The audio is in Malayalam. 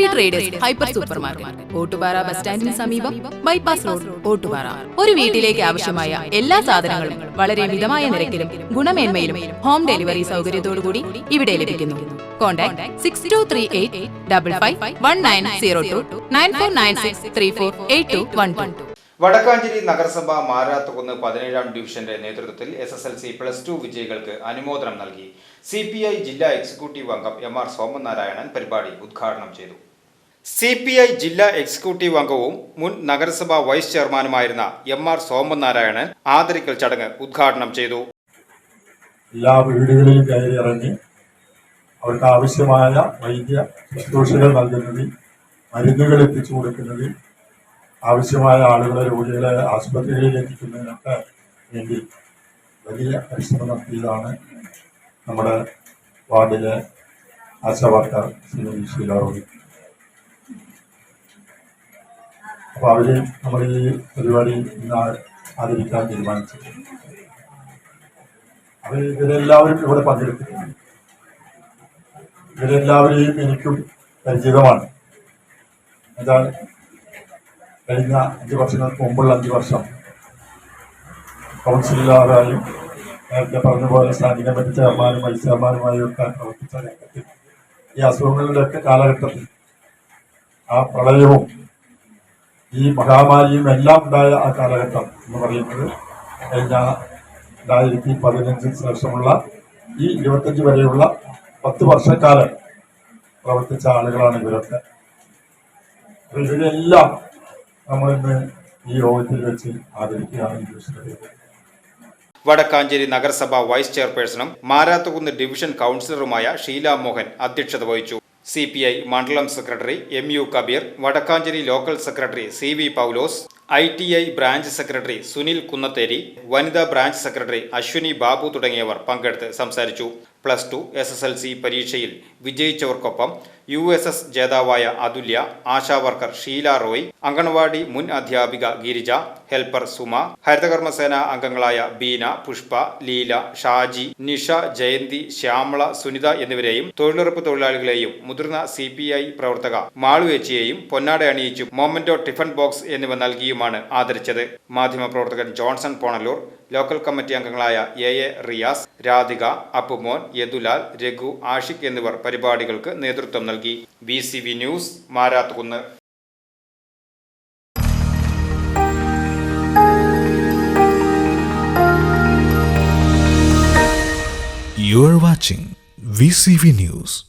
Pattambi traders hyper super market Ottupara bus സ്റ്റാൻഡിന് സമീപം ബൈപ്പാസ് റോഡ് ഓട്ടുപാറ ഒരു വീട്ടിലേക്ക് ആവശ്യമായ എല്ലാ സാധനങ്ങളും വളരെ മിതമായ നിരക്കിലും ഗുണമേന്മയിലും ഹോം ഡെലിവറി സൗകര്യത്തോടുകൂടി ഇവിടെ ലഭിക്കുന്നു. Contact six two three eight double five one nine zero two nine four nine six three four eight two one two Wadakkanchery നഗരസഭ മാരാത്തുകുന്ന് പതിനേഴാം ഡിവിഷന്റെ നേതൃത്വത്തിൽ S S L C plus two വിജയികൾക്ക് അനുമോദനം നൽകി. സി പി ഐ ജില്ലാ എക്സിക്യൂട്ടീവ് അംഗം എം ആർ സോമനാരായണൻ പരിപാടി ഉദ്ഘാടനം ചെയ്തു. സി പി ഐ ജില്ലാ എക്സിക്യൂട്ടീവ് അംഗവും മുൻ നഗരസഭാ വൈസ് ചെയർമാനുമായിരുന്ന എം ആർ സോമനാരായണൻ ആദരിക്കൽ ചടങ്ങ് ഉദ്ഘാടനം ചെയ്തു. എല്ലാ വീടുകളിലും കയറി ഇറങ്ങി അവർക്ക് ആവശ്യമായ വൈദ്യ ശുശ്രൂഷകൾ നൽകുന്നതിൽ മരുന്നുകൾ എത്തിച്ചു കൊടുക്കുന്നതിൽ ആവശ്യമായ ആളുകളെ രോഗികളെ ആശുപത്രികളിൽ എത്തിക്കുന്നതിനൊക്കെ വേണ്ടി വലിയ പരിശ്രമം നടത്തിയതാണ് നമ്മുടെ വാർഡിലെ ആശാ വർക്കർ ഷീല അപ്പോൾ അവർ നമ്മൾ ഈ പരിപാടി ഇന്ന് ആദരിക്കാൻ തീരുമാനിച്ചു. അവർ ഇവരെല്ലാവരും ഇവിടെ പങ്കെടുത്തിട്ടുണ്ട് ഇവരെല്ലാവരെയും എനിക്കും പരിചിതമാണ് എന്താ കഴിഞ്ഞ അഞ്ച് വർഷങ്ങൾക്ക് മുമ്പുള്ള അഞ്ച് വർഷം. കൗൺസിലറായും നേരത്തെ പറഞ്ഞ പോലെ സ്റ്റാൻഡിംഗ് കമ്മിറ്റി ചെയർമാനും വൈസ് ചെയർമാനുമായും ഒക്കെ പ്രവർത്തിച്ച രംഗത്തിൽ ഈ അസുഖങ്ങളുടെയൊക്കെ കാലഘട്ടത്തിൽ ആ പ്രളയവും ഈ മഹാമാരിയും എല്ലാം ഉണ്ടായ ആ കാലഘട്ടം എന്ന് പറയുന്നത് കഴിഞ്ഞ രണ്ടായിരത്തി പതിനഞ്ചിന് ശേഷമുള്ള ഈ ഇരുപത്തഞ്ച് വരെയുള്ള പത്ത് വർഷക്കാലം പ്രവർത്തിച്ച ആളുകളാണ് ഇവരൊക്കെ. അപ്പോൾ ഇവരെല്ലാം നമ്മളിന്ന് ഈ യോഗത്തിൽ വെച്ച് ആദരിക്കുകയാണ് ഉദ്ദേശിക്കുന്നത് വടക്കാഞ്ചേരി നഗരസഭ വൈസ് ചെയർപേഴ്സണും മാരാത്തുകുന്ന് ഡിവിഷൻ കൗൺസിലറുമായ ഷീല മോഹൻ അധ്യക്ഷത വഹിച്ചു. സി പി ഐ മണ്ഡലം secretary M U Kabeer Wadakkanchery local secretary C V Paulose I T I branch secretary Sunil Kunnatheri വനിതാ ബ്രാഞ്ച് സെക്രട്ടറി അശ്വിനി ബാബു തുടങ്ങിയവർ പങ്കെടുത്ത് സംസാരിച്ചു. Plus two S S L C പരീക്ഷയിൽ വിജയിച്ചവർക്കൊപ്പം യു എസ് എസ് ജേതാവായ അതുല്യ ആശാ വർക്കർ ഷീല റോയ് അംഗൻവാടി മുൻ അധ്യാപിക ഗിരിജ ഹെൽപ്പർ സുമ ഹരിതകർമ്മസേന അംഗങ്ങളായ ബീന പുഷ്പ ലീല ഷാജി നിഷ ജയന്തി ശ്യാമള സുനിത എന്നിവരെയും തൊഴിലുറപ്പ് തൊഴിലാളികളെയും മുതിർന്ന സി പി ഐ പ്രവർത്തക മാളുവേച്ചിയെയും പൊന്നാട അണിയിച്ചും മൊമന്റോ ടിഫൻ ബോക്സ് എന്നിവ നൽകിയുമാണ് ആദരിച്ചത്. മാധ്യമപ്രവർത്തകൻ ജോൺസൺ പോണല്ലൂർ ലോക്കൽ കമ്മിറ്റി അംഗങ്ങളായ എ എ റിയാസ് രാധിക അപ്പുമോൻ യദുലാൽ രഘു ആഷിഖ് എന്നിവർ പരിപാടികൾക്ക് നേതൃത്വം നൽകി B C V news Marathukunnu You are watching VCV News.